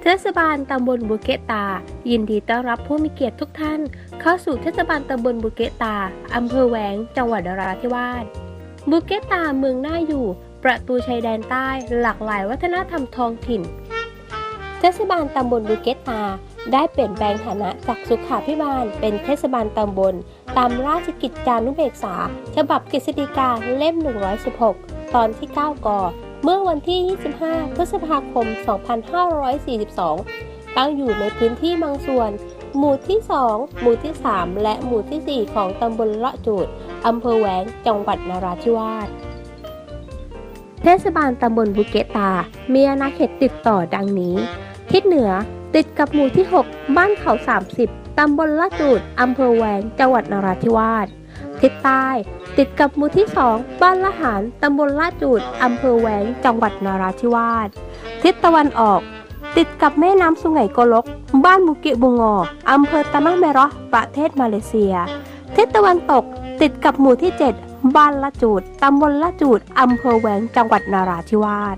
เทศบาลตำบลบุเกตา ยินดีต้อนรับผู้มีเกียรติทุกท่าน เข้าสู่เทศบาลตำบลบุเกตาอำเภอแหวง จังหวัดนราธิวาสบุเกตาเมืองน่าอยู่ ประตูชายแดนใต้ หลากหลายวัฒนธรรมท้องถิ่น เทศบาลตำบลบุเกตา ได้เปลี่ยนแปลงฐานะจากสุขาพิบาล เป็นเทศบาลตำบล ตามราชกิจจานุเบกษา ฉบับกฤษฎีกาเล่ม 116 ตอนที่ 9ก เมื่อวันที่ 25 พฤษภาคม 2542 ตั้งอยู่ในพื้นที่บางส่วน หมู่ที่ 2 หมู่ที่ 3 และหมู่ที่ 4 ของตำบลเลาะจูดอำเภอแหวง จังหวัดนราธิวาส เทศบาลตำบลบุเกตา มีอาณาเขตติดต่อดังนี้ ทิศเหนือติดกับหมู่ที่ 6 บ้านเขา 30 ตำบลละจูดอำเภอแหวง จังหวัดนราธิวาส ทิศใต้ ติดกับหมู่ที่ 2 บ้านละหารตำบลละจูดอำเภอแหวงจังหวัดนราธิวาส ทิศตะวันออก ติดกับแม่น้ำสุไหงโกลก บ้านมุกิบุงออำเภอตะมะเมระประเทศมาเลเซีย ทิศตะวันตก ติดกับหมู่ที่ 7 บ้านละจูดตำบลละจูดอำเภอแหวงจังหวัดนราธิวาส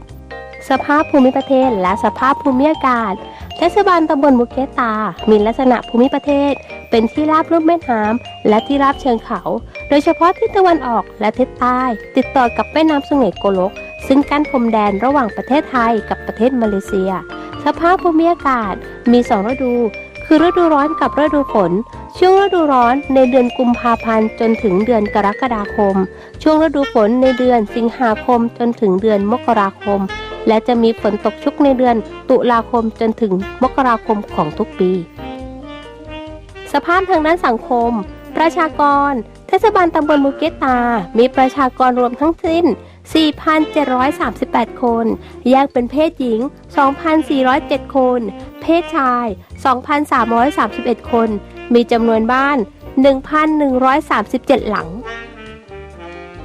สภาพภูมิประเทศและสภาพภูมิอากาศเทศบาลตำบลบุเกตา มีลักษณะภูมิประเทศ เป็นที่ราบลุ่มแม่น้ำและที่ราบเชิงเขา โดยเฉพาะทิศตะวันออกและทิศใต้ ติดต่อกับแม่น้ำสุไหงโกลก ซึ่งกั้นพรมแดนระหว่างประเทศไทยกับประเทศมาเลเซีย สภาพภูมิอากาศมีสองฤดู คือฤดูร้อนกับฤดูฝน ช่วงฤดูร้อนในเดือนกุมภาพันธ์จนถึงเดือนกรกฎาคม ช่วงฤดูฝนในเดือนสิงหาคมจนถึงเดือนมกราคม และจะมีฝนตกชุกในเดือน ตุลาคมจนถึงมกราคมของทุกปี สภาพทางด้านสังคม ประชากร เทศบาลตำบลมุเกตา มีประชากรรวมทั้งสิ้น 4,738 คน แยกเป็นเพศหญิง 2,407 คน เพศชาย 2,331 คน มีจำนวนบ้าน 1,137 หลัง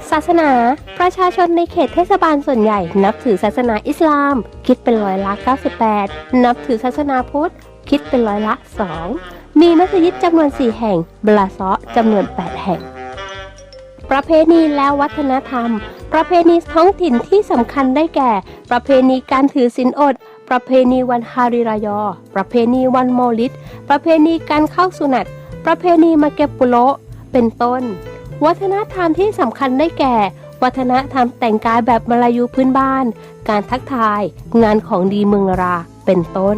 ศาสนา ประชาชนในเขตเทศบาลส่วนใหญ่ นับถือศาสนาอิสลาม คิดเป็นร้อยละ 98 นับถือศาสนาพุทธ คิดเป็นร้อยละ 2มีมัสยิดจำนวน 4 แห่ง บลาซาะห์จำนวน 8 แห่ง ประเพณีและวัฒนธรรม ประเพณีท้องถิ่นที่สำคัญได้แก่ ประเพณีการถือศีลอด ประเพณีวันฮาริรายอ ประเพณีวันโมลิดประเพณีการเข้าสุนัตประเพณีมาเก็บปุโลเป็นต้น วัฒนธรรมที่สำคัญได้แก่ วัฒนธรรมแต่งกายแบบมาลายูพื้นบ้าน การทักทาย งานของดีเมืองรา เป็นต้น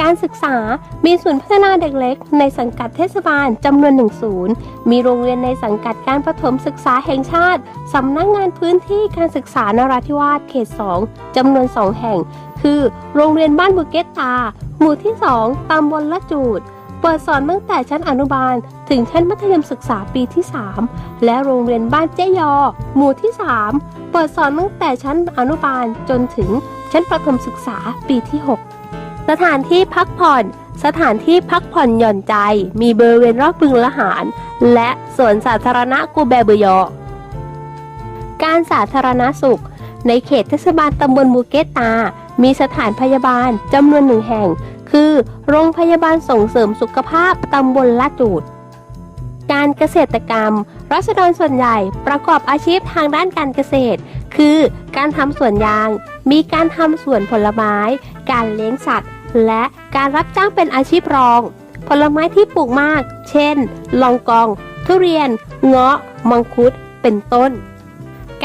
การศึกษา มีศูนย์พัฒนาเด็กเล็ก ในสังกัดเทศบาลจำนวนหนึ่งศูนย์ มีโรงเรียนในสังกัดการประถมศึกษาแห่งชาติ สำนักงานพื้นที่การศึกษานราธิวาสเขต 2จำนวน 2 แห่ง คือ โรงเรียนบ้านบุเกตตา หมู่ที่ 2ตำบลละจูด เปิดสอนตั้งแต่ชั้นอนุบาล ถึงชั้นมัธยมศึกษาปีที่ 3 และโรงเรียนบ้านเจยอ หมู่ที่ 3 เปิดสอนตั้งแต่ชั้นอนุบาลจนถึงชั้นประถมศึกษาปีที่ 6 สถานที่พักผ่อน สถานที่พักผ่อนหย่อนใจ มีบริเวณรอบบึงละหาร และสวนสาธารณะกูแบเบยอ การสาธารณสุข ในเขตเทศบาลตำบลมูเกตตา มีสถานพยาบาลจำนวนหนึ่งแห่ง คือโรงพยาบาลส่งเสริมสุขภาพตำบลละจูด การเกษตรกรรม รัษฎรส่วนใหญ่ประกอบอาชีพทางด้านการเกษตร คือการทำสวนยาง มีการทำสวนผลไม้ การเลี้ยงสัตว์ และการรับจ้างเป็นอาชีพรอง ผลไม้ที่ปลูกมาก เช่น ลองกอง ทุเรียน เงาะ มังคุด เป็นต้น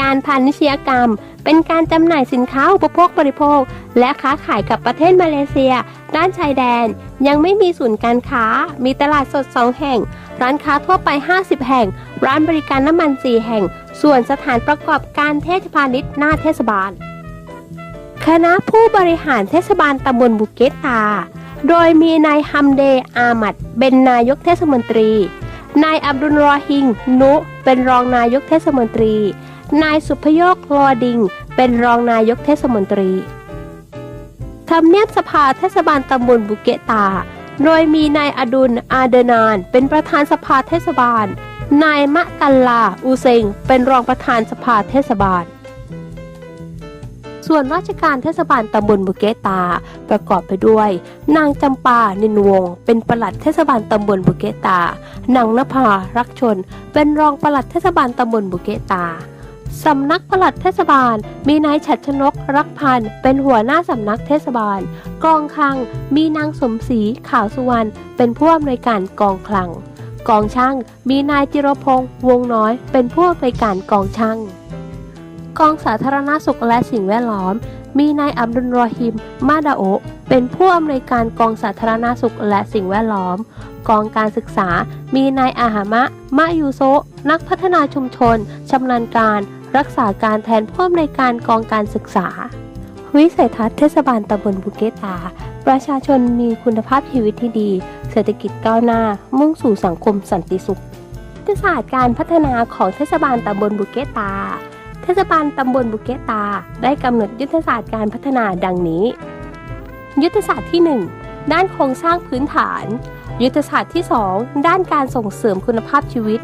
การพาณิชยกรรม เป็นการจำหน่ายสินค้าอุปโภคบริโภค และค้าขายกับประเทศมาเลเซีย ด้านชายแดน ยังไม่มีศูนย์การค้า มีตลาดสด 2 แห่ง ร้านค้าทั่วไป 50 แห่ง ร้านบริการน้ำมัน 4 แห่ง ส่วนสถานประกอบการเทศพาณิชย์หน้าเทศบาล คณะผู้บริหารเทศบาลตำบลบุเกตา โดยมีนายฮัมเดอามัดเป็นนายกเทศมนตรี นายอับดุลรอฮิง นุเป็นรองนายกเทศมนตรี นายสุพโยกลอดิง เป็นรองนายกเทศมนตรีทำเนียบสภาเทศบาลตำบลบุเกตา โดยมีนายอดุลอาเดนาน เป็นประธานสภาเทศบาล นายมะตัลลา อูเซง เป็นรองประธานสภาเทศบาล ส่วนราชการเทศบาลตำบลบุเกตา ประกอบไปด้วย นางจำปานินวงศ์เป็นปลัดเทศบาลตำบลบุเกตา นางนภารักชน เป็นรองปลัดเทศบาลตำบลบุเกตาสำนักปลัดเทศบาล มีนายฉัดชนกรักพันธ์เป็นหัวหน้าสำนักเทศบาล กองคลัง มีนางสมศรีขาวสุวรรณเป็นผู้อำนวยการกองคลัง กองช่าง มีนายจิรพงษ์วงน้อย เป็นผู้อำนวยการกองช่าง กองสาธารณสุขและสิ่งแวดล้อม มีนายอับดุลรอฮิม มาดาโอ เป็นผู้อำนวยการกองสาธารณสุขและสิ่งแวดล้อม กองการศึกษา มีนายอาหามะ มะยูโซนักพัฒนาชุมชน ชำนาญการ รักษาการแทนผู้อำนวยการกองการศึกษา วิสัยทัศน์เทศบาลตำบลบุเกตา ประชาชนมีคุณภาพชีวิตที่ดี เศรษฐกิจก้าวหน้า มุ่งสู่สังคมสันติสุขยุทธศาสตร์การพัฒนาของเทศบาลตำบลบุเกตา ทศบาลตำบลบุเกตา ได้กำหนดยุทธศาสตร์การพัฒนาดังนี้ ยุทธศาสตร์ที่ 1 ด้านโครงสร้างพื้นฐาน ยุทธศาสตร์ที่ 2 ด้านการส่งเสริมคุณภาพชีวิต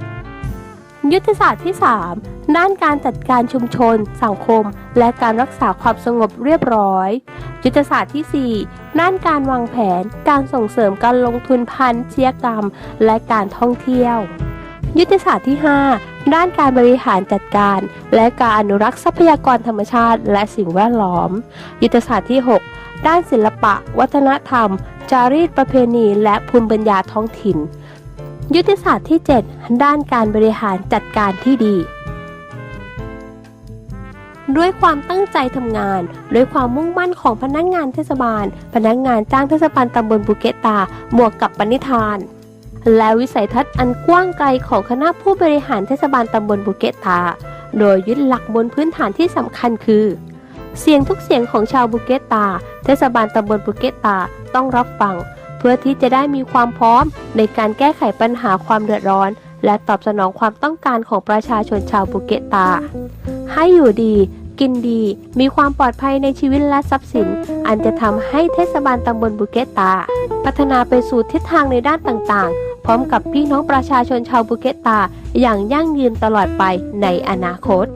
ยุทธศาสตร์ที่ 3 ด้านการจัดการชุมชน สังคม และการรักษาความสงบเรียบร้อย ยุทธศาสตร์ที่ 4 ด้านการวางแผน การส่งเสริมการลงทุนพันเชียกรรม และการท่องเที่ยว ยุทธศาสตร์ที่ 5 ด้านการบริหารจัดการ และการอนุรักษ์ทรัพยากรธรรมชาติ และสิ่งแวดล้อม ยุทธศาสตร์ที่ 6 ด้านศิลปะ วัฒนธรรม จารีตประเพณี และภูมิปัญญาท้องถิ่น ยุทธศาสตร์ที่ 7 ด้านการบริหารจัดการที่ดีด้วยความตั้งใจทำงาน ด้วยความมุ่งมั่นของพนักงานเทศบาล พนักงานจ้างเทศบาลตำบลบุเกตา บวกกับปณิธาน และวิสัยทัศน์อันกว้างไกลของคณะผู้บริหารเทศบาลตำบลบุเกตา โดยยึดหลักบนพื้นฐานที่สำคัญคือ เสียงทุกเสียงของชาวบุเกตาเทศบาลตำบลบุเกตาต้องรับฟัง เพื่อที่จะได้มีความพร้อมในการแก้ไขปัญหาความเดือดร้อน และตอบสนองความต้องการของประชาชนชาวบุเกตาให้อยู่ดีกินดีมีความปลอดภัยในชีวิตและทรัพย์สิน อันจะทำให้เทศบาลตำบลบุเกตาพัฒนาไปสู่ทิศทางในด้านต่างๆ พร้อมกับพี่น้องประชาชนชาวบุเกตา อย่างยั่งยืนตลอดไปในอนาคต